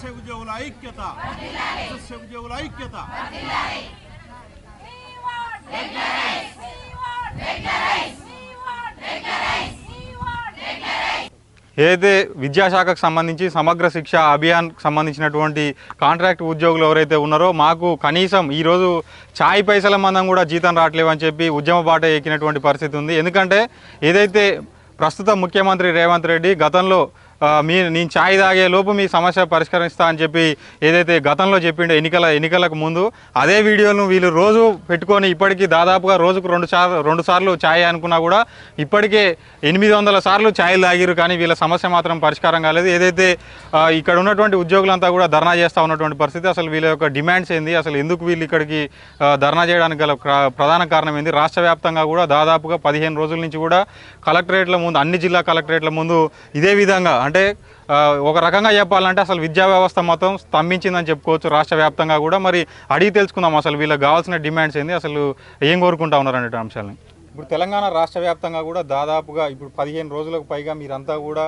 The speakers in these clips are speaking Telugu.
ఎస్ఎస్ఏ ఉద్యోగుల ఐక్యత. ఎస్ఎస్ఏ ఉద్యోగుల ఐక్యత. ఏదైతే విద్యాశాఖకు సంబంధించి సమగ్ర శిక్ష అభియాన్ సంబంధించినటువంటి కాంట్రాక్ట్ ఉద్యోగులు ఎవరైతే ఉన్నారో మాకు కనీసం ఈరోజు ఛాయ్ పైసల మందం కూడా జీతం రావట్లేవని చెప్పి ఉద్యమ బాట ఎక్కినటువంటి పరిస్థితి ఉంది. ఎందుకంటే ఏదైతే ప్రస్తుత ముఖ్యమంత్రి రేవంత్ రెడ్డి గతంలో మీ నేను ఛాయ్ తాగే లోపు మీ సమస్య పరిష్కరిస్తా అని చెప్పి ఏదైతే గతంలో చెప్పిండో ఎన్నికల ఎన్నికలకు ముందు అదే వీడియోను వీళ్ళు రోజు పెట్టుకొని ఇప్పటికీ దాదాపుగా రోజుకు రెండు సార్లు రెండు సార్లు ఛాయ్ అనుకున్నా కూడా ఇప్పటికే ఎనిమిది వందల సార్లు ఛాయ్లు తాగిరు కానీ వీళ్ళ సమస్య మాత్రం పరిష్కారం కాలేదు. ఏదైతే ఇక్కడ ఉన్నటువంటి ఉద్యోగులంతా కూడా ధర్నా చేస్తూ ఉన్నటువంటి పరిస్థితి అసలు వీళ్ళ యొక్క డిమాండ్స్ ఏంది? అసలు ఎందుకు వీళ్ళు ఇక్కడికి ధర్నా చేయడానికి గల ప్రధాన కారణం ఏంది? రాష్ట్ర వ్యాప్తంగా కూడా దాదాపుగా పదిహేను రోజుల నుంచి కూడా కలెక్టరేట్ల ముందు అన్ని జిల్లా కలెక్టరేట్ల ముందు ఇదే విధంగా అంటే ఒక రకంగా చెప్పాలంటే అసలు విద్యా వ్యవస్థ మొత్తం స్తంభించిందని చెప్పుకోవచ్చు రాష్ట్ర వ్యాప్తంగా కూడా. మరి అడిగి తెలుసుకుందాం అసలు వీళ్ళకి కావాల్సిన డిమాండ్స్ ఏంది అసలు ఏం కోరుకుంటా ఉన్నారు అనే అంశాలని. ఇప్పుడు తెలంగాణ రాష్ట్ర వ్యాప్తంగా కూడా దాదాపుగా ఇప్పుడు పదిహేను రోజులకు పైగా మీరంతా కూడా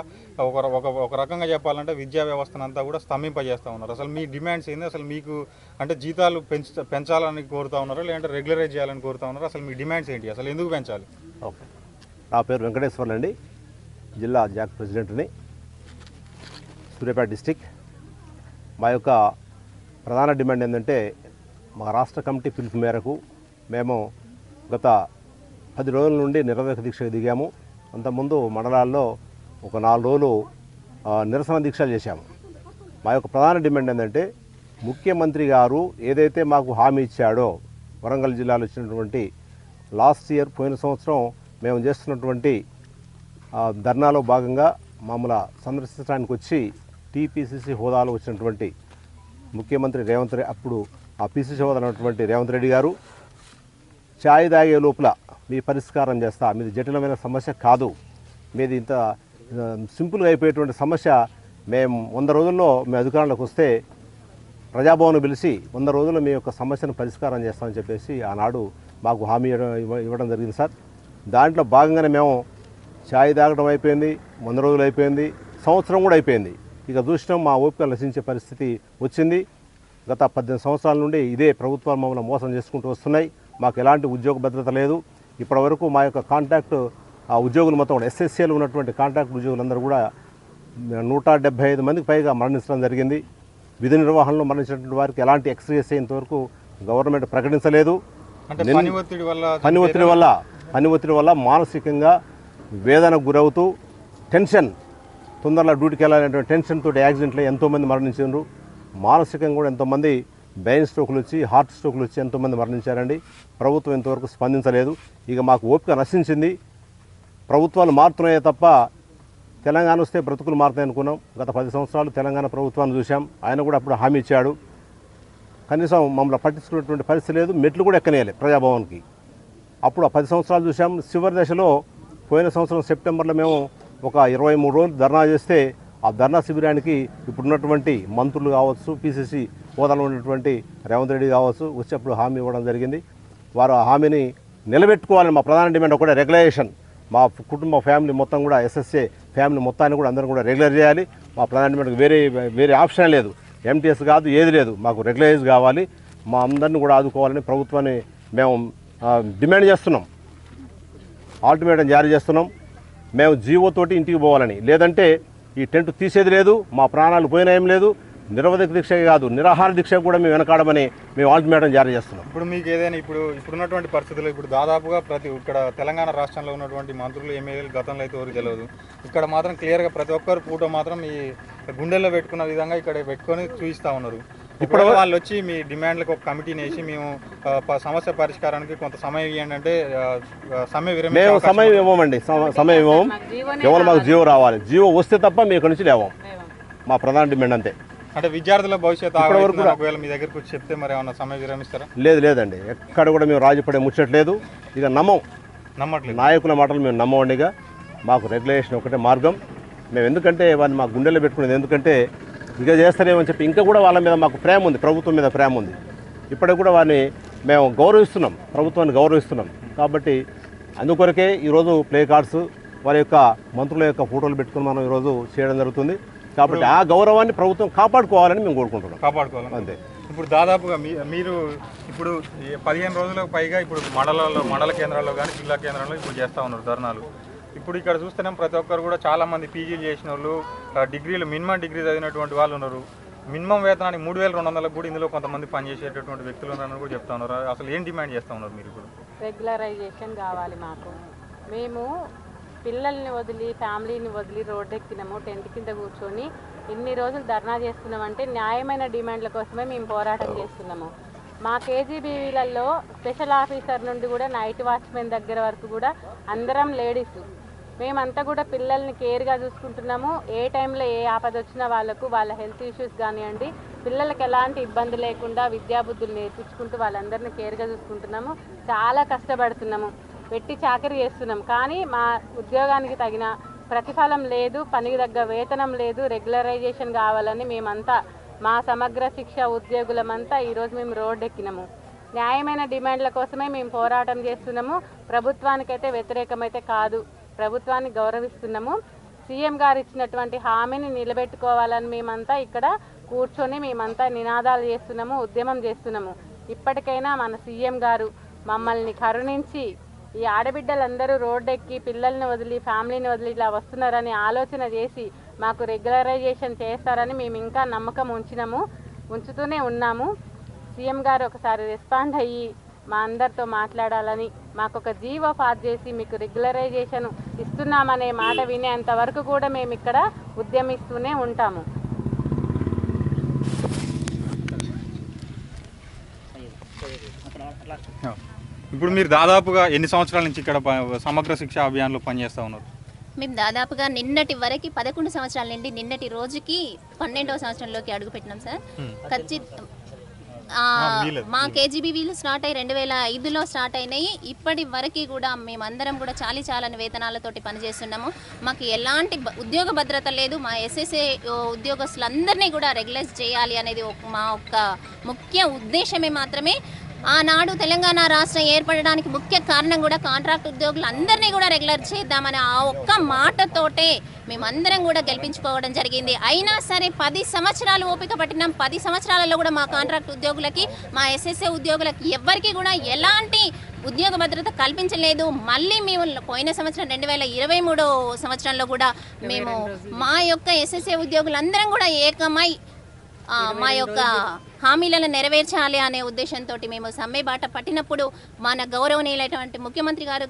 ఒక ఒక ఒక రకంగా చెప్పాలంటే విద్యా వ్యవస్థను అంతా కూడా స్తంభింపజేస్తూ ఉన్నారు. అసలు మీ డిమాండ్స్ ఏంది అసలు మీకు అంటే జీతాలు పెంచ పెంచాలని కోరుతా ఉన్నారా లేదంటే రెగ్యులరైజ్ చేయాలని కోరుతా ఉన్నారా అసలు మీ డిమాండ్స్ ఏంటి అసలు ఎందుకు పెంచాలి? ఓకే. నా పేరు వెంకటేశ్వర్లు అండి. జిల్లా జాక్ ప్రెసిడెంట్ని. సూర్యాపేట డిస్టిక్ మా యొక్క ప్రధాన డిమాండ్ ఏంటంటే మా రాష్ట్ర కమిటీ పిలుపు మేరకు మేము గత పది రోజుల నుండి నిరవధిక దీక్షకు దిగాము. అంతకుముందు మండలాల్లో ఒక నాలుగు రోజులు నిరసన దీక్షలు చేశాము. మా యొక్క ప్రధాన డిమాండ్ ఏంటంటే ముఖ్యమంత్రి గారు ఏదైతే మాకు హామీ ఇచ్చాడో వరంగల్ జిల్లాలో ఇచ్చినటువంటి లాస్ట్ ఇయర్ పోయిన సంవత్సరం మేము చేస్తున్నటువంటి ధర్నాలో భాగంగా మమ్మల్ని సందర్శించడానికి వచ్చి టీపీసీసీ హోదాలో వచ్చినటువంటి ముఖ్యమంత్రి రేవంత్ రెడ్డి అప్పుడు ఆ పీసీసీ హోదా ఉన్నటువంటి రేవంత్ రెడ్డి గారు ఛాయ్ తాగే లోపల మీ పరిష్కారం చేస్తా మీది జటిలమైన సమస్య కాదు మీది ఇంత సింపుల్గా అయిపోయేటువంటి సమస్య మేము వంద రోజుల్లో మేము అధికారంలోకి వస్తే ప్రజాభవన్ పిలిచి వంద రోజుల్లో మీ యొక్క సమస్యను పరిష్కారం చేస్తామని చెప్పేసి ఆనాడు మాకు హామీ ఇవ్వడం ఇవ్వడం జరిగింది సార్. దాంట్లో భాగంగానే మేము ఛాయ్ తాగడం అయిపోయింది వంద రోజులు అయిపోయింది సంవత్సరం కూడా అయిపోయింది. ఇక చూసినాం మా ఓపిక నశించే పరిస్థితి వచ్చింది. గత పద్దెనిమిది సంవత్సరాల నుండి ఇదే ప్రభుత్వాలు మమ్మల్ని మోసం చేసుకుంటూ వస్తున్నాయి. మాకు ఎలాంటి ఉద్యోగ భద్రత లేదు. ఇప్పటివరకు మా యొక్క కాంట్రాక్ట్ ఆ ఉద్యోగులు మొత్తం కూడా ఎస్ఎస్సీలో ఉన్నటువంటి కాంట్రాక్ట్ ఉద్యోగులందరూ కూడా నూట డెబ్బై ఐదు మందికి పైగా మరణించడం జరిగింది. విధి నిర్వహణలో మరణించినటువంటి వారికి ఎలాంటి ఎక్స్రేస్ ఇంతవరకు గవర్నమెంట్ ప్రకటించలేదు. పని ఒత్తిడి వల్ల పని ఒత్తిడి వల్ల మానసికంగా వేదనకు గురవుతూ టెన్షన్ తొందరలో డ్యూటీకి వెళ్ళాలనేటువంటి టెన్షన్ తోటి యాక్సిడెంట్లో ఎంతోమంది మరణించారు మానసికంగా కూడా ఎంతోమంది బ్రెయిన్ స్ట్రోకులు వచ్చి హార్ట్ స్ట్రోకులు వచ్చి ఎంతోమంది మరణించారండి. ప్రభుత్వం ఇంతవరకు స్పందించలేదు. ఇక మాకు ఓపిక నశించింది. ప్రభుత్వాలు మారుతున్నాయే తప్ప తెలంగాణ వస్తే బ్రతుకులు మారుతాయి అనుకున్నాం. గత పది సంవత్సరాలు తెలంగాణ ప్రభుత్వాన్ని చూసాం ఆయన కూడా అప్పుడు హామీ ఇచ్చాడు. కనీసం మమ్మల్ని పట్టించుకున్నటువంటి పరిస్థితి లేదు. మెట్లు కూడా ఎక్కనేయాలి ప్రజాభవన్కి. అప్పుడు ఆ పది సంవత్సరాలు చూసాం చివరి దశలో పోయిన సంవత్సరం సెప్టెంబర్లో మేము ఒక ఇరవై మూడు రోజులు ధర్నా చేస్తే ఆ ధర్నా శిబిరానికి ఇప్పుడున్నటువంటి మంత్రులు కావచ్చు పిసిసి హోదాలో ఉన్నటువంటి రేవంత్ రెడ్డి కావచ్చు వచ్చేప్పుడు హామీ ఇవ్వడం జరిగింది. వారు ఆ హామీని నిలబెట్టుకోవాలని మా ప్రధాన డిమాండ్ ఒకటే రెగ్యులేషన్. మా కుటుంబ ఫ్యామిలీ మొత్తం కూడా ఎస్ఎస్ఏ ఫ్యామిలీ మొత్తాన్ని కూడా అందరం కూడా రెగ్యులర్ చేయాలి. మా ప్రధాన డిమాండ్ వేరే వేరే ఆప్షన్ లేదు. ఎంటీఎస్ కాదు ఏది లేదు. మాకు రెగ్యులరైజ్ కావాలి. మా అందరిని కూడా ఆదుకోవాలని ప్రభుత్వాన్ని మేము డిమాండ్ చేస్తున్నాం. ఆల్టిమేటం జారీ చేస్తున్నాం. మేము జీవో తోటి ఇంటికి పోవాలని. లేదంటే ఈ టెంట్ తీసేది లేదు మా ప్రాణాలు పోయినాయం లేదు నిరవధిక దీక్ష కాదు నిరాహార దీక్ష కూడా మేము వెనకాడమని మేము ఆల్టిమేటం జారీ చేస్తున్నాం. ఇప్పుడు మీకు ఏదైనా ఇప్పుడు ఇప్పుడున్నటువంటి పరిస్థితుల్లో ఇప్పుడు దాదాపుగా ప్రతి ఇక్కడ తెలంగాణ రాష్ట్రంలో ఉన్నటువంటి మంత్రులు ఎమ్మెల్యేలు గతంలో అయితే ఎవరికి తెలియదు ఇక్కడ మాత్రం క్లియర్గా ప్రతి ఒక్కరు ఫోటో మాత్రం ఈ గుండెల్లో పెట్టుకున్న విధంగా ఇక్కడ పెట్టుకొని చూపిస్తూ ఉన్నారు. ఇప్పుడు వాళ్ళు వచ్చి మీ డిమాండ్లకు ఒక కమిటీని వేసి మేము సమస్య పరిష్కారానికి కొంత సమయం ఇవ్వండి అంటే సమయం మేము సమయం ఇవ్వమండి. సమ- సమయం ఇవ్వం కేవలం మాకు జీవో రావాలి. జీవో వస్తే తప్ప మీ ఇక్కడి నుంచి లేవం. మా ప్రధాన డిమాండ్ అంతే. అంటే విద్యార్థుల భవిష్యత్తు ఒకవేళ మీ దగ్గరకు వచ్చి చెప్తే మరి ఏమన్నా సమయం విరమిస్తారా? లేదు లేదండి. ఎక్కడ కూడా మేము రాజీపడే ముచ్చట్లేదు. ఇక నమ్మం. నమ్మట్లేదు. నాయకుల మాటలు మేము నమ్మవండిగా మాకు రెగ్యులేషన్ ఒకటే మార్గం. మేము ఎందుకంటే వారిని మా గుండెల్లో పెట్టుకునేది ఎందుకంటే ఇక చేస్తారేమని చెప్పి ఇంకా కూడా వాళ్ళ మీద మాకు ప్రేమ ఉంది ప్రభుత్వం మీద ప్రేమ ఉంది. ఇప్పటికి కూడా వారిని మేము గౌరవిస్తున్నాం ప్రభుత్వాన్ని గౌరవిస్తున్నాం. కాబట్టి అందుకొరకే ఈరోజు ప్లే కార్డ్స్ వారి యొక్క మంత్రుల యొక్క ఫోటోలు పెట్టుకుని మనం ఈరోజు చేయడం జరుగుతుంది. కాబట్టి ఆ గౌరవాన్ని ప్రభుత్వం కాపాడుకోవాలని మేము కోరుకుంటున్నాం. కాపాడుకోవాలి అంతే. ఇప్పుడు దాదాపుగా మీ మీరు ఇప్పుడు పదిహేను రోజులకు పైగా ఇప్పుడు మండలాల్లో మండల కేంద్రాల్లో కానీ జిల్లా కేంద్రాల్లో ఇప్పుడు చేస్తూ ఉన్నారు ధర్నాలు. ఇప్పుడు ఇక్కడ చూస్తున్నాం ప్రతి ఒక్కరు కూడా చాలా మంది పీజీలు చేసిన వాళ్ళు డిగ్రీలు మినిమం డిగ్రీ చదివినటువంటి వాళ్ళు ఉన్నారు. మినిమం వేతనాన్ని మూడు వేల రెండు వందలకు కూడా ఇందులో కొంతమంది పనిచేసేటటువంటి వ్యక్తులు ఉన్నారని కూడా చెప్తా ఉన్నారు. అసలు ఏం డిమాండ్ చేస్తూ ఉన్నారు మీరు ఇప్పుడు? రెగ్యులరైజేషన్ కావాలి మాకు. మేము పిల్లల్ని వదిలి ఫ్యామిలీని వదిలి రోడ్డు ఎక్కినాము టెంట్ కింద కూర్చొని ఇన్ని రోజులు ధర్నా చేస్తున్నామంటే న్యాయమైన డిమాండ్ల కోసమే మేము పోరాటం చేస్తున్నాము. మా కేజీబీవీలలో స్పెషల్ ఆఫీసర్ నుండి కూడా నైట్ వాచ్మెన్ దగ్గర వరకు కూడా అందరం లేడీస్. మేమంతా కూడా పిల్లల్ని కేర్గా చూసుకుంటున్నాము. ఏ టైంలో ఏ ఆపద వచ్చినా వాళ్ళకు వాళ్ళ హెల్త్ ఇష్యూస్ కానివ్వండి పిల్లలకి ఎలాంటి ఇబ్బంది లేకుండా విద్యాబుద్ధులు నేర్పించుకుంటూ వాళ్ళందరినీ కేర్గా చూసుకుంటున్నాము. చాలా కష్టపడుతున్నాము. పెట్టి చాకరీ చేస్తున్నాం. కానీ మా ఉద్యోగానికి తగిన ప్రతిఫలం లేదు పనికి తగ్గ వేతనం లేదు రెగ్యులరైజేషన్ కావాలని మేమంతా మా సమగ్ర శిక్ష ఉద్యోగులమంతా ఈరోజు మేము రోడ్డు ఎక్కినాము న్యాయమైన డిమాండ్ల కోసమే మేము పోరాటం చేస్తున్నాము. ప్రభుత్వానికైతే వ్యతిరేకమైతే కాదు. ప్రభుత్వాన్ని గౌరవిస్తున్నాము. సీఎం గారు ఇచ్చినటువంటి హామీని నిలబెట్టుకోవాలని మేమంతా ఇక్కడ కూర్చొని మేమంతా నినాదాలు చేస్తున్నాము ఉద్యమం చేస్తున్నాము. ఇప్పటికైనా మన సీఎం గారు మమ్మల్ని కరుణించి ఈ ఆడబిడ్డలందరూ రోడ్డెక్కి పిల్లల్ని వదిలి ఫ్యామిలీని వదిలి ఇలా వస్తున్నారని ఆలోచన చేసి మాకు రెగ్యులరైజేషన్ చేస్తారని మేము ఇంకా నమ్మకం ఉంచినాము ఉంచుతూనే ఉన్నాము. సీఎం గారు ఒకసారి రెస్పాండ్ అయ్యి మా అందరితో మాట్లాడాలని మాకు ఒక జీవో పాస్ చేసి మీకు రెగ్యులరైజేషన్ ఇస్తున్నామనే మాట వినేంత వరకు కూడా మేము ఇక్కడ ఉద్యమిస్తూనే ఉంటాము. ఇప్పుడు మీరు దాదాపుగా ఎన్ని సంవత్సరాల నుంచి ఇక్కడ సమగ్ర శిక్ష అభియాన్లో పనిచేస్తూ ఉన్నారు? మేము దాదాపుగా నిన్నటి వరకు పదకొండు సంవత్సరాల నుండి నిన్నటి రోజుకి పన్నెండవ సంవత్సరంలోకి అడుగుపెట్టినాం సార్. ఖచ్చిత మా కేజీబీవీలు స్టార్ట్ అయ్యి రెండు వేల ఐదులో స్టార్ట్ అయినాయి. ఇప్పటి వరకు కూడా మేమందరం కూడా చాలీ చాలని వేతనాలతోటి పనిచేస్తున్నాము. మాకు ఎలాంటి ఉద్యోగ భద్రత లేదు. మా ఎస్ఎస్ఏ ఉద్యోగస్తులందరినీ కూడా రెగ్యులైజ్ చేయాలి అనేది మా యొక్క ముఖ్య ఉద్దేశమే మాత్రమే. ఆనాడు తెలంగాణ రాష్ట్రం ఏర్పడడానికి ముఖ్య కారణం కూడా కాంట్రాక్ట్ ఉద్యోగులు అందరినీ కూడా రెగ్యులర్ చేద్దామని ఆ ఒక్క మాటతోటే మేమందరం కూడా గెలిపించుకోవడం జరిగింది. అయినా సరే పది సంవత్సరాలు ఓపిక పట్టినాం. పది సంవత్సరాలలో కూడా మా కాంట్రాక్ట్ ఉద్యోగులకి మా ఎస్ఎస్ఏ ఉద్యోగులకి ఎవ్వరికి కూడా ఎలాంటి ఉద్యోగ భద్రత కల్పించలేదు. మళ్ళీ మేము పోయిన సంవత్సరం రెండు వేల ఇరవై మూడో సంవత్సరంలో కూడా మేము మా యొక్క ఎస్ఎస్ఏ ఉద్యోగులందరం కూడా ఏకమై మా యొక్క హామీలను నెరవేర్చాలి అనే ఉద్దేశంతో మేము సమ్మె బాట పట్టినప్పుడు మన గౌరవనీయులైనటువంటి ముఖ్యమంత్రి గారు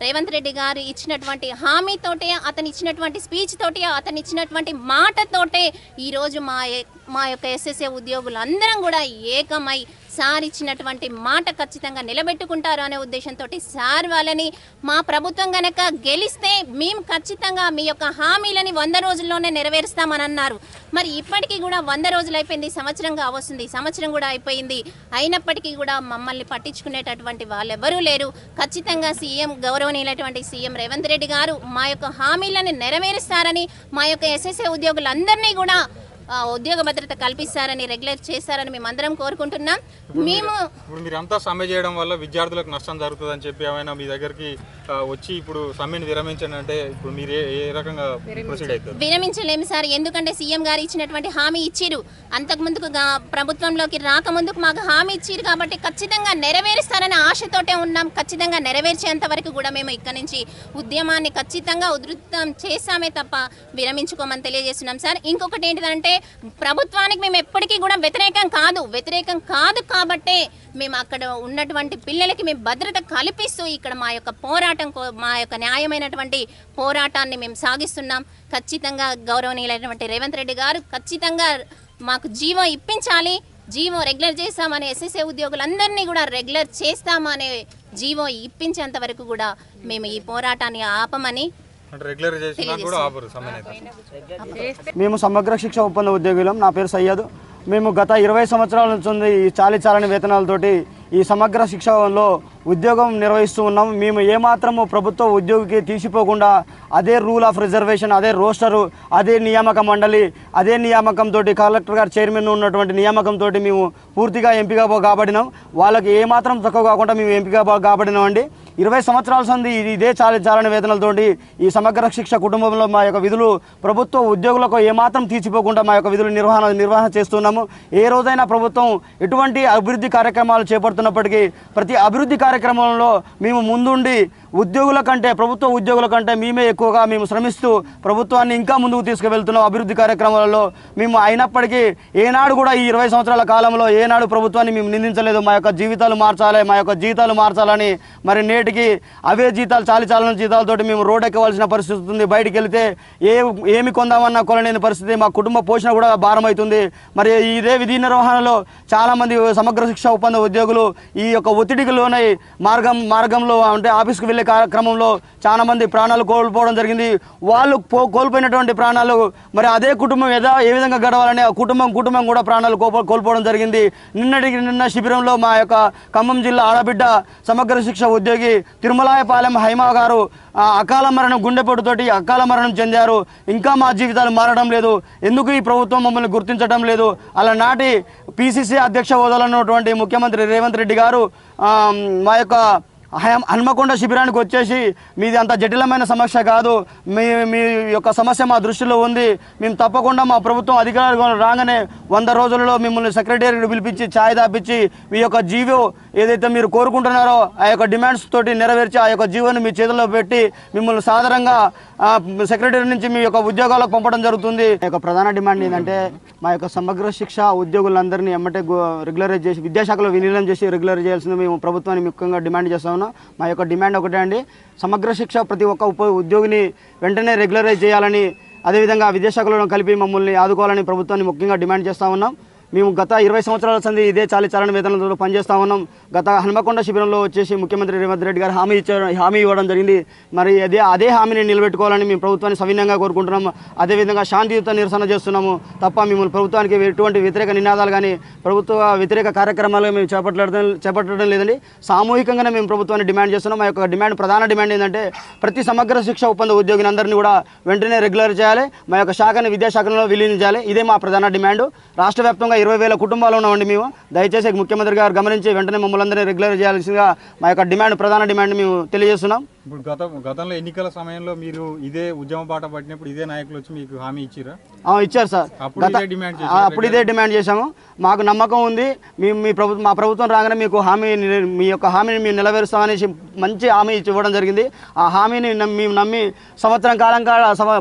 రేవంత్ రెడ్డి గారు ఇచ్చినటువంటి హామీతోటే అతను ఇచ్చినటువంటి స్పీచ్ తోటి అతను ఇచ్చినటువంటి మాటతోటే ఈరోజు మా మా యొక్క ఎస్ఎస్ఏ ఉద్యోగులు అందరం కూడా ఏకమై సార్ ఇచ్చినటువంటి మాట ఖచ్చితంగా నిలబెట్టుకుంటారు అనే ఉద్దేశంతో సార్ వాళ్ళని మా ప్రభుత్వం గనక గెలిస్తే మేము ఖచ్చితంగా మీ యొక్క హామీలని వంద రోజుల్లోనే నెరవేరుస్తామని అన్నారు. మరి ఇప్పటికీ కూడా వంద రోజులు అయిపోయింది సంవత్సరంగా వస్తుంది సంవత్సరం కూడా అయిపోయింది. అయినప్పటికీ కూడా మమ్మల్ని పట్టించుకునేటటువంటి వాళ్ళెవరూ లేరు. ఖచ్చితంగా సీఎం గౌరవనీయులైనటువంటి సీఎం రేవంత్ రెడ్డి గారు మా యొక్క హామీలను నెరవేరుస్తారని మా యొక్క ఎస్ఎస్ఏ ఉద్యోగులందరినీ కూడా ఉద్యోగ భద్రత కల్పిస్తారని రెగ్యులర్ చేస్తారని మేమందరం కోరుకుంటున్నాం. మేము ఇప్పుడు మీరు అంతా సమ్మె చేయడం వల్ల విద్యార్థులకు నష్టం జరుగుతుందని చెప్పి ఏమైనా మీ దగ్గరికి వచ్చి ఇప్పుడు సమ్మెని విరమించండి అంటే ఇప్పుడు మీరు ఏ రకంగా విరమించలేము సార్. ఎందుకంటే సీఎం గారు ఇచ్చినటువంటి హామీ ఇచ్చిరు. అంతకుముందుకు గా- ప్రభుత్వంలోకి రాకముందుకు మాకు హామీ ఇచ్చిరు కాబట్టి ఖచ్చితంగా నెరవేరుస్తారనే ఆశతోటే ఉన్నాం. ఖచ్చితంగా నెరవేర్చేంత వరకు కూడా మేము ఇక్కడ నుంచి ఉద్యమాన్ని ఖచ్చితంగా ఉధృతం చేస్తామే తప్ప విరమించుకోమని తెలియజేస్తున్నాం సార్. ఇంకొకటి ఏంటిదంటే ప్రభుత్వానికి మేము ఎప్పటికీ కూడా వ్యతిరేకం కాదు. వ్యతిరేకం కాదు కాబట్టే మేము అక్కడ ఉన్నటువంటి పిల్లలకి మేము భద్రత కల్పిస్తూ ఇక్కడ మా యొక్క పోరాటం కో- మా యొక్క న్యాయమైనటువంటి పోరాటాన్ని మేము సాగిస్తున్నాం. ఖచ్చితంగా గౌరవనీయులైనటువంటి రేవంత్ రెడ్డి గారు ఖచ్చితంగా మాకు జీవం ఇప్పించాలి. జీవో రెగ్యులర్ చేస్తామని ఎస్ఎస్ఏ ఉద్యోగులందరినీ కూడా రెగ్యులర్ చేస్తామనే జీవో ఇప్పించేంత వరకు కూడా మేము ఈ పోరాటాన్ని ఆపమని రెగ్యులర్ చేసినా కూడా ఆపరు సమ్మెని అయితే మేము సమగ్ర శిక్ష ఒప్పంద ఉద్యోగులం నా పేరు సయ్యద్. మేము గత ఇరవై సంవత్సరాల నుంచి ఉంది ఈ చాలి చాలని వేతనాలతోటి ఈ సమగ్ర శిక్షలో ఉద్యోగం నిర్వహిస్తూ ఉన్నాం. మేము ఏమాత్రము ప్రభుత్వ ఉద్యోగికి తీసిపోకుండా అదే రూల్ ఆఫ్ రిజర్వేషన్ అదే రోస్టరు అదే నియామక మండలి అదే నియామకంతో కలెక్టర్ గారు చైర్మన్ ఉన్నటువంటి నియామకంతో మేము పూర్తిగా ఎంపిక కాబడినాం. వాళ్ళకి ఏమాత్రం తక్కువ కాకుండా మేము ఎంపిక కాబడినాం అండి ఇరవై సంవత్సరాల సంది ఇది ఇదే చాలి చాలని వేతనలతోటి ఈ సమగ్ర శిక్ష కుటుంబంలో మా యొక్క విధులు ప్రభుత్వ ఉద్యోగులకు ఏమాత్రం తీసిపోకుండా మా యొక్క విధులు నిర్వహణ నిర్వహణ చేస్తున్నాము. ఏ రోజైనా ప్రభుత్వం ఎటువంటి అభివృద్ధి కార్యక్రమాలు చేపడుతున్నప్పటికీ ప్రతి అభివృద్ధి కార్యక్రమంలో మేము ముందుండి ఉద్యోగుల కంటే ప్రభుత్వ ఉద్యోగుల కంటే మేమే ఎక్కువగా మేము శ్రమిస్తూ ప్రభుత్వాన్ని ఇంకా ముందుకు తీసుకువెళ్తున్నాం అభివృద్ధి కార్యక్రమాలలో. మేము అయినప్పటికీ ఏనాడు కూడా ఈ ఇరవై సంవత్సరాల కాలంలో ఏనాడు ప్రభుత్వాన్ని మేము నిందించలేదు. మా యొక్క జీవితాలు మార్చాలి మా యొక్క జీతాలు మార్చాలని మరి నేటికి అవే జీతాలు చాలి చాలని జీతాలతోటి మేము రోడ్ ఎక్కవలసిన పరిస్థితి ఉంది. బయటికి వెళ్తే ఏ ఏమి కొందామన్నా కొనలేని పరిస్థితి. మా కుటుంబ పోషణ కూడా భారం అవుతుంది మరి ఇదే విధి నిర్వహణలో చాలామంది సమగ్ర శిక్ష ఒప్పంద ఉద్యోగులు ఈ యొక్క ఒత్తిడికి లోనై మార్గం మార్గంలో అంటే ఆఫీస్కి వెళ్ళే కార్యక్రమంలో చాలా మంది ప్రాణాలు కోల్పోవడం జరిగింది. వాళ్ళు కోల్పోయినటువంటి ప్రాణాలు మరి అదే కుటుంబం ఏదా ఏ విధంగా గడవాలని ఆ కుటుంబం కుటుంబం కూడా ప్రాణాలు కోల్పోవడం జరిగింది. నిన్నటికి నిన్న శిబిరంలో మా యొక్క ఖమ్మం జిల్లా ఆడబిడ్డ సమగ్ర శిక్ష ఉద్యోగి తిరుమలాయపాలెం హైమా గారు అకాల మరణం గుండెపోటుతోటి అకాల మరణం చెందారు. ఇంకా మా జీవితాలు మారడం లేదు. ఎందుకు ఈ ప్రభుత్వం మమ్మల్ని గుర్తించడం లేదు? అలనాటి పిసిసి అధ్యక్ష హోదాలో ఉన్నటువంటి ముఖ్యమంత్రి రేవంత్ రెడ్డి గారు మా యొక్క హన్మకొండ శిబిరానికి వచ్చేసి మీది అంత జటిలమైన సమస్య కాదు. మీ మీ యొక్క సమస్య మా దృష్టిలో ఉంది. మేము తప్పకుండా మా ప్రభుత్వం అధికారులు రాగానే వంద రోజులలో మిమ్మల్ని సెక్రటేరియట్ పిలిపించి ఛాయ్ దాపించి మీ యొక్క జీవో ఏదైతే మీరు కోరుకుంటున్నారో ఆ యొక్క డిమాండ్స్ తోటి నెరవేర్చి ఆ యొక్క జీవోని మీ చేతుల్లో పెట్టి మిమ్మల్ని సాధారణంగా సెక్రటరీ నుంచి మీ యొక్క ఉద్యోగాలకు పంపడం జరుగుతుంది. యొక్క ప్రధాన డిమాండ్ ఏంటంటే మా యొక్క సమగ్ర శిక్ష ఉద్యోగులందరినీ ఎమ్మటే రెగ్యులరైజ్ చేసి విద్యాశాఖలో విలీనం చేసి రెగ్యులర్ చేయాల్సింది మేము ప్రభుత్వాన్ని ముఖ్యంగా డిమాండ్ చేస్తా ఉన్నాం. మా యొక్క డిమాండ్ ఒకటే అండి సమగ్ర శిక్ష ప్రతి ఒక్క ఉప ఉద్యోగిని వెంటనే రెగ్యులరైజ్ చేయాలని అదేవిధంగా విద్యాశాఖలో కలిపి మమ్మల్ని ఆదుకోవాలని ప్రభుత్వాన్ని ముఖ్యంగా డిమాండ్ చేస్తా ఉన్నాం. మేము గత ఇరవై సంవత్సరాల సంది ఇదే చాలి చాలని వేతనంతో పనిచేస్తా ఉన్నాం. గత హనుమకొండ శిబిరంలో వచ్చేసి ముఖ్యమంత్రి రేవంత్ రెడ్డి గారు హామీ ఇచ్చారు హామీ ఇవ్వడం జరిగింది. మరి అదే అదే హామీని నిలబెట్టుకోవాలని మేము ప్రభుత్వాన్ని సవినంగా కోరుకుంటున్నాము. అదేవిధంగా శాంతియుత నిరసన చేస్తున్నాము. తప్ప మిమ్మల్ని ప్రభుత్వానికి ఎటువంటి వ్యతిరేక నినాదాలు కానీ ప్రభుత్వ వ్యతిరేక కార్యక్రమాలు మేము చేపట్టడం చేపట్టడం లేదండి. సామూహికంగానే మేము ప్రభుత్వాన్ని డిమాండ్ చేస్తున్నాం. మా యొక్క డిమాండ్ ప్రధాన డిమాండ్ ఏంటంటే ప్రతి సమగ్ర శిక్ష ఒప్పంద ఉద్యోగిని అందరినీ కూడా వెంటనే రెగ్యులర్ చేయాలి. మా యొక్క శాఖని విద్యాశాఖలో విలీనం చేయాలి. ఇదే మా ప్రధాన డిమాండ్. రాష్ట్ర వ్యాప్తంగా ఇరవై వేల కుటుంబాలు ఉన్నామండి మేము. దయచేసి ముఖ్యమంత్రి గారు గమనించి వెంటనే మమ్మల్ని అందరినీ రెగ్యులర్ చేయాల్సిందిగా మా యొక్క డిమాండ్ ప్రధాన డిమాండ్ మేము తెలియజేస్తున్నాం. ఇప్పుడు గత గతంలో ఎన్నికల సమయంలో మీరు ఇదే ఉద్యమ బాట పట్టినప్పుడు ఇదే నాయకులు వచ్చి మీకు హామీ ఇచ్చిరా? ఇచ్చారు సార్. అప్పుడు ఇదే డిమాండ్ ఆ, చేశారా? అప్పుడు ఇదే డిమాండ్ చేశాము. మాకు నమ్మకం ఉంది. మేము మీ ప్రభుత్వం మా ప్రభుత్వం రాగానే మీకు హామీ మీ యొక్క హామీని మేము నెరవేరుస్తామనేసి మంచి హామీ ఇవ్వడం జరిగింది. ఆ హామీని మేము నమ్మి సంవత్సరం కాలం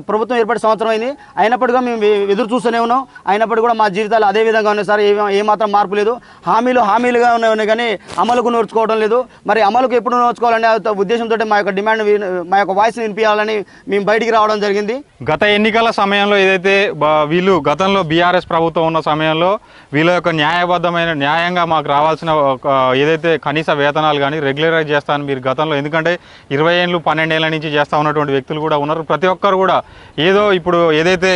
ప్రభుత్వం ఏర్పడి సంవత్సరం అయింది. అయినప్పటికీ మేము ఎదురు చూస్తూనే ఉన్నాం. అయినప్పటికీ కూడా మా జీవితాలు అదే విధంగా ఉన్నాయి సార్. ఏ ఏమాత్రం మార్పు లేదు. హామీలు హామీలుగా ఉన్నాయి కానీ అమలుకు నోచుకోవడం లేదు. మరి అమలుకు ఎప్పుడు నోచుకోవాలనే ఉద్దేశంతో మా యొక్క డిమాండ్ మా యొక్క వాయిస్ వినిపించాలని మేము బయటికి రావడం జరిగింది. గత ఎన్నికల సమయంలో ఏదైతే వీళ్ళు గతంలో బీఆర్ఎస్ ప్రభుత్వం ఉన్న సమయంలో వీళ్ళ యొక్క న్యాయబద్ధమైన న్యాయంగా మాకు రావాల్సిన ఏదైతే కనీస వేతనాలు కానీ రెగ్యులరైజ్ చేస్తాను మీరు గతంలో ఎందుకంటే ఇరవై ఏళ్ళు పన్నెండేళ్ళ నుంచి చేస్తూ ఉన్నటువంటి వ్యక్తులు కూడా ఉన్నారు. ప్రతి ఒక్కరు కూడా ఏదో ఇప్పుడు ఏదైతే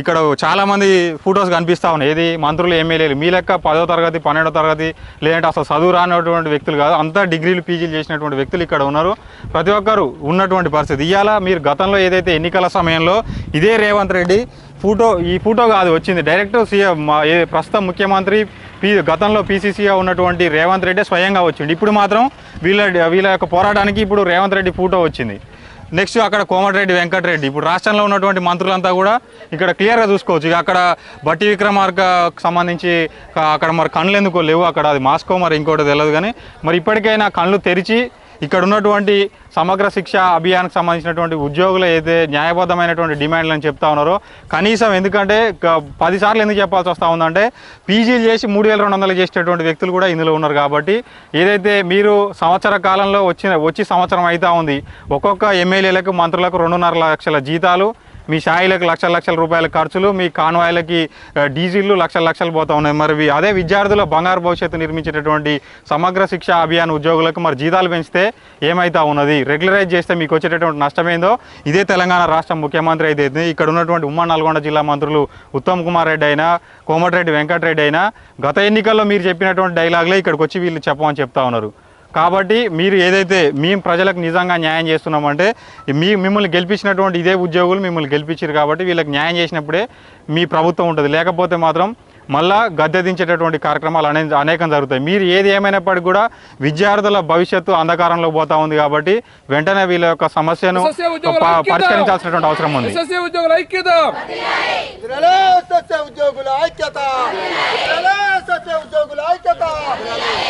ఇక్కడ చాలామంది ఫొటోస్ కనిపిస్తూ ఉన్నాయి. ఏది మంత్రులు ఎమ్మెల్యేలు మీ లెక్క పదో తరగతి పన్నెండో తరగతి లేదంటే అసలు చదువు రానటువంటి వ్యక్తులు కాదు అంతా డిగ్రీలు పీజీలు చేసినటువంటి వ్యక్తులు ఇక్కడ ఉన్నారు. ప్రతి ప్రతి ఒక్కరు ఉన్నటువంటి పరిస్థితి. ఇవాళ మీరు గతంలో ఏదైతే ఎన్నికల సమయంలో ఇదే రేవంత్ రెడ్డి ఫోటో ఈ ఫోటో కాదు వచ్చింది. డైరెక్ట్ సీఎం ఏ ప్రస్తుతం ముఖ్యమంత్రి పీ గతంలో పీసీసీగా ఉన్నటువంటి రేవంత్ రెడ్డి స్వయంగా వచ్చింది ఇప్పుడు మాత్రం వీళ్ళ వీళ్ళ యొక్క పోరాటానికి ఇప్పుడు రేవంత్ రెడ్డి ఫోటో వచ్చింది. నెక్స్ట్ అక్కడ కోమటిరెడ్డి వెంకటరెడ్డి. ఇప్పుడు రాష్ట్రంలో ఉన్నటువంటి మంత్రులంతా కూడా ఇక్కడ క్లియర్గా చూసుకోవచ్చు. ఇక అక్కడ బట్టి విక్రమార్కకు సంబంధించి అక్కడ మరి కళ్ళు ఎందుకో లేవు. అక్కడ అది మాస్కో మరి ఇంకోటి తెలియదు కానీ మరి ఇప్పటికైనా కళ్ళు తెరిచి ఇక్కడ ఉన్నటువంటి సమగ్ర శిక్ష అభియాన్కి సంబంధించినటువంటి ఉద్యోగులు అయితే న్యాయబద్ధమైనటువంటి డిమాండ్లు అని చెప్తా ఉన్నారో కనీసం ఎందుకంటే పదిసార్లు ఎందుకు చెప్పాల్సి వస్తూ ఉందంటే పీజీలు చేసి మూడు వేల రెండు వందలు చేసేటటువంటి వ్యక్తులు కూడా ఇందులో ఉన్నారు కాబట్టి ఏదైతే మీరు సంవత్సర కాలంలో వచ్చిన వచ్చి సంవత్సరం అవుతా ఉంది ఒక్కొక్క ఎమ్మెల్యేలకు మంత్రులకు రెండున్నర లక్షల జీతాలు మీ షాయిలకు లక్షల లక్షల రూపాయల ఖర్చులు మీ కాన్వాయ్లకి డీజిల్లు లక్షల లక్షలు పోతా ఉన్నాయి. మరి అదే విద్యార్థుల బంగారు భవిష్యత్తు నిర్మించేటటువంటి సమగ్ర శిక్ష అభియాన్ ఉద్యోగులకు మరి జీతాలు పెంచితే ఏమైతా ఉన్నది? రెగ్యులరైజ్ చేస్తే మీకు వచ్చేటటువంటి నష్టమేందో? ఇదే తెలంగాణ రాష్ట్ర ముఖ్యమంత్రి అయితే ఇక్కడ ఉన్నటువంటి ఉమ్మడి నల్గొండ జిల్లా మంత్రులు ఉత్తమ్ కుమార్ రెడ్డి అయినా కోమటిరెడ్డి వెంకటరెడ్డి అయినా గత ఎన్నికల్లో మీరు చెప్పినటువంటి డైలాగులే ఇక్కడికి వచ్చి వీళ్ళు చెప్పమని చెప్తా ఉన్నారు. కాబట్టి మీరు ఏదైతే మేము ప్రజలకు నిజంగా న్యాయం చేస్తున్నామంటే మీ మిమ్మల్ని గెలిపించినటువంటి ఇదే ఉద్యోగులు మిమ్మల్ని గెలిపించారు కాబట్టి వీళ్ళకి న్యాయం చేసినప్పుడే మీ ప్రభుత్వం ఉంటుంది. లేకపోతే మాత్రం మళ్ళా గద్దె దించేటటువంటి కార్యక్రమాలు అనే అనేకం జరుగుతాయి. మీరు ఏది ఏమైనప్పటికీ కూడా విద్యార్థుల భవిష్యత్తు అంధకారంలో పోతా ఉంది కాబట్టి వెంటనే వీళ్ళ యొక్క సమస్యను! పరిష్కరించాల్సినటువంటి అవసరం ఉంది. ఎస్ఎస్సీ ఉద్యోగుల ఐక్యత! ఉద్యోగుల ఐక్యత!